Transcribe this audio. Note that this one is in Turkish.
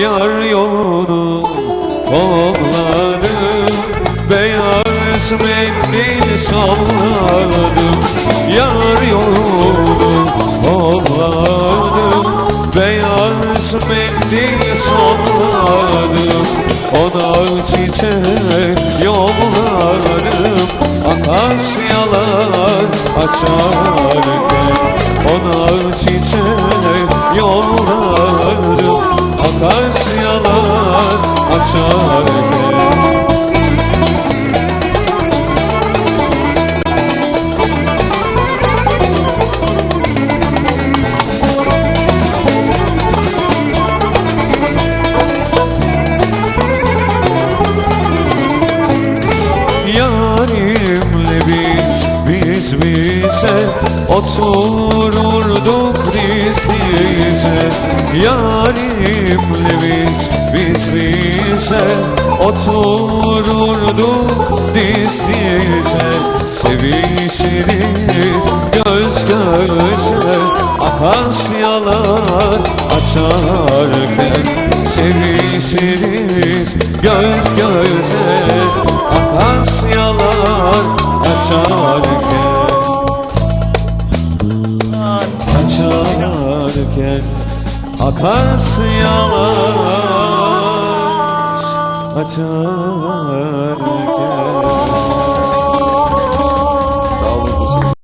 Yar yolunu kolladım Beyaz mendil salladım Yar yolunu kolladım Beyaz mendil salladım Ona çiçek yolladım Akasyalar açarken Ona çiçek yolladım Açarken Yarimle biz, biz bize Otururduk diz dize Yarimle biz, biz bize Otururduk diz dize Sevişiriz göz göze Akasyalar açarken. Sevişiriz göz göze Akasyalar açarken Açarken Akasyalar açarken